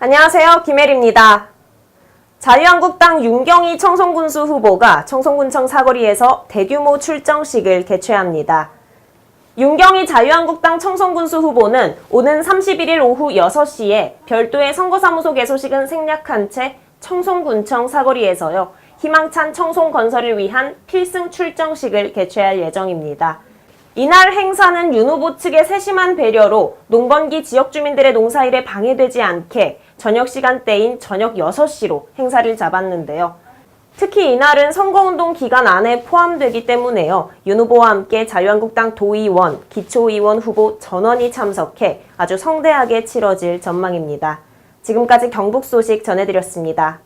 안녕하세요. 김혜리입니다. 자유한국당 윤경희 청송군수 후보가 청송군청 사거리에서 대규모 출정식을 개최합니다. 윤경희 자유한국당 청송군수 후보는 오는 31일 오후 6시에 별도의 선거사무소 개소식은 생략한 채 청송군청 사거리에서요. 희망찬 청송 건설을 위한 필승 출정식을 개최할 예정입니다. 이날 행사는 윤 후보 측의 세심한 배려로 농번기 지역 주민들의 농사일에 방해되지 않게 저녁 시간대인 저녁 6시로 행사를 잡았는데요. 특히 이날은 선거운동 기간 안에 포함되기 때문에요. 윤 후보와 함께 자유한국당 도의원, 기초의원 후보 전원이 참석해 아주 성대하게 치러질 전망입니다. 지금까지 경북 소식 전해드렸습니다.